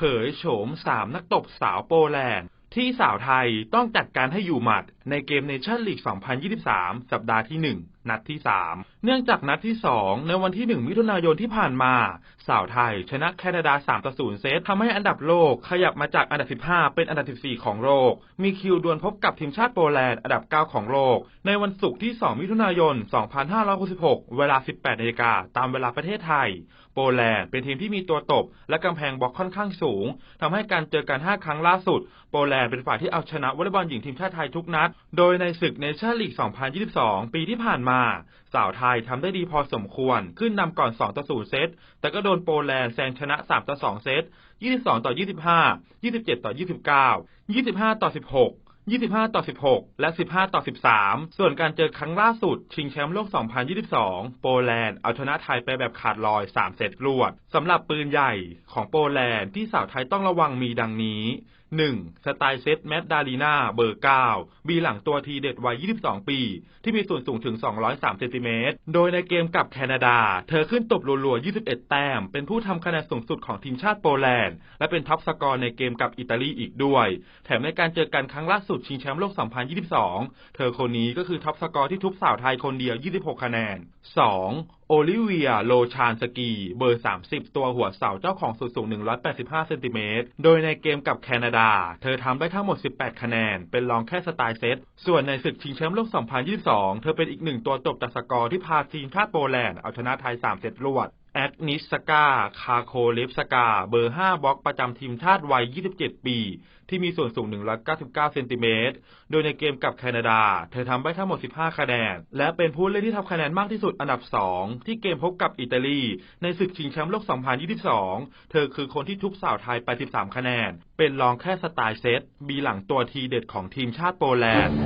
เผยโฉมสามนักตบสาวโปแลนด์ที่สาวไทยต้องจัดการให้อยู่หมัด ในเกมเนชั่นลีก 2023 สัปดาห์ที่ 1 นัดที่ 3 เนื่องจากนัดที่ 2 ในวันที่ 1 มิถุนายนที่ผ่านมา สาวไทย ชนะแคนาดา 3 ต่อ 0 เซตทำให้อันดับโลกขยับมาจากอันดับ 15 เป็นอันดับ 14 ของโลก มีคิวดวลพบกับทีมชาติโปแลนด์อันดับ 9 ของโลก ในวันศุกร์ที่ 2 มิถุนายน 2566 เวลา 18นาฬิกาตามเวลาประเทศไทย โปแลนด์เป็นทีมที่มีตัวตบ และกำแพงบล็อกค่อนข้างสูงทำให้การเจอกัน 5 ครั้งล่าสุด โปแลนด์เป็นฝ่ายที่เอาชนะวอลเลย์บอลหญิงทีมชาติไทยทุกนัดโดยในศึกเนชั่นลีก 2022 ปีที่ผ่านมา สาวไทยทำได้ดีพอสมควร ขึ้นนำก่อน 2 ต่อ 0 เซต แต่ก็โดนโปแลนด์แซงชนะ 3 ต่อ 2 เซต 22 ต่อ 25 27 ต่อ 29 25 ต่อ 16 25 ต่อ 16 และ 15 ต่อ 13 ส่วนการเจอครั้งล่าสุด ชิงแชมป์โลก 2022 โปแลนด์เอาชนะไทยไปแบบขาดลอย 3 เซตรวดสำหรับปืนใหญ่ของโปแลนด์ที่สาวไทยต้องระวังมีดังนี้ 1. สไตล์เซตแมดดาลีนาเบอร์ 9 บีหลังตัวทีเด็ดวัย 22 ปี ที่มีส่วนสูงถึง 203 เซนติเมตร โดยในเกมกับแคนาดา เธอขึ้นตบรัวๆ 21 แต้ม เป็นผู้ทำคะแนนสูงสุดของทีมชาติโปแลนด์ และเป็นท็อปสกอร์ในเกมกับอิตาลีอีกด้วย แถมในการเจอกันครั้งล่าสุดชิงแชมป์โลก 2022 เธอคนนี้ก็คือท็อปสกอร์ที่ทุบสาวไทยคนเดียว 26 คะแนน 2. โอลิเวีย โลชานสกี เบอร์ 30 ตัวหัวเสาเจ้าของสูงสูง 185 เซนติเมตร โดยในเกมกับแคนาดา เธอทำได้ทั้งหมด 18 คะแนน เป็นรองแค่สไตล์เซต ส่วนในศึกชิงแชมป์โลก 2022 เธอเป็นอีกหนึ่งตัวตบตัดสกอร์ที่พาทีมชาติโปแลนด์เอาชนะไทย 3 เซตรวด แอดนิสกาคาโคเลฟสกา เบอร์ 5 บล็อกประจำทีมชาติวัย 27 ปี ที่มีส่วนสูง 199 เซนติเมตร โดยในเกมกับแคนาดา เธอทำได้ทั้งหมด 15 คะแนน และเป็นผู้เล่นที่ทำคะแนนมากที่สุดอันดับ 2 ที่เกมพบกับอิตาลี ในศึกชิงแชมป์โลก 2022 เธอคือคนที่ทุบสาวไทยไป 13 คะแนน เป็นรองแค่สไตล์เซต บีหลังตัวทีเด็ดของทีมชาติโปแลนด์